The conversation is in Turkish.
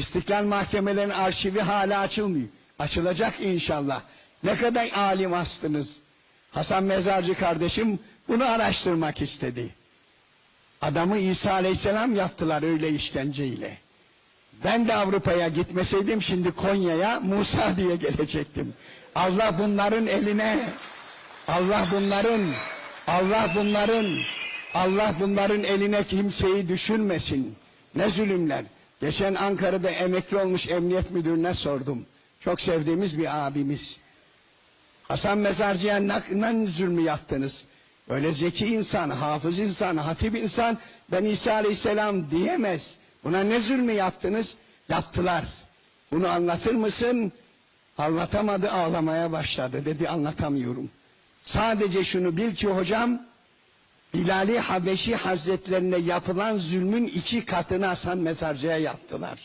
İstiklal mahkemelerin arşivi hala açılmıyor. Açılacak inşallah. Ne kadar alim astınız. Hasan Mezarcı kardeşim bunu araştırmak istedi. Adamı İsa Aleyhisselam yaptılar öyle işkenceyle. Ben de Avrupa'ya gitmeseydim şimdi Konya'ya Musa diye gelecektim. Allah bunların eline, Allah bunların, Allah bunların, Allah bunların eline kimseyi düşürmesin. Ne zulümler. Geçen Ankara'da emekli olmuş emniyet müdürüne sordum. Çok sevdiğimiz bir abimiz. Hasan Mezarcı'ya ne, zulmü yaptınız? Öyle zeki insan, hafız insan, hatip insan ben İsa Aleyhisselam diyemez. Buna ne zulmü yaptınız? Yaptılar. Bunu anlatır mısın? Anlatamadı ağlamaya başladı. Dedi anlatamıyorum. Sadece şunu bil ki hocam Bilali Habeşi Hazretlerine yapılan zulmün iki katını Hasan Mezarcı'ya yaptılar.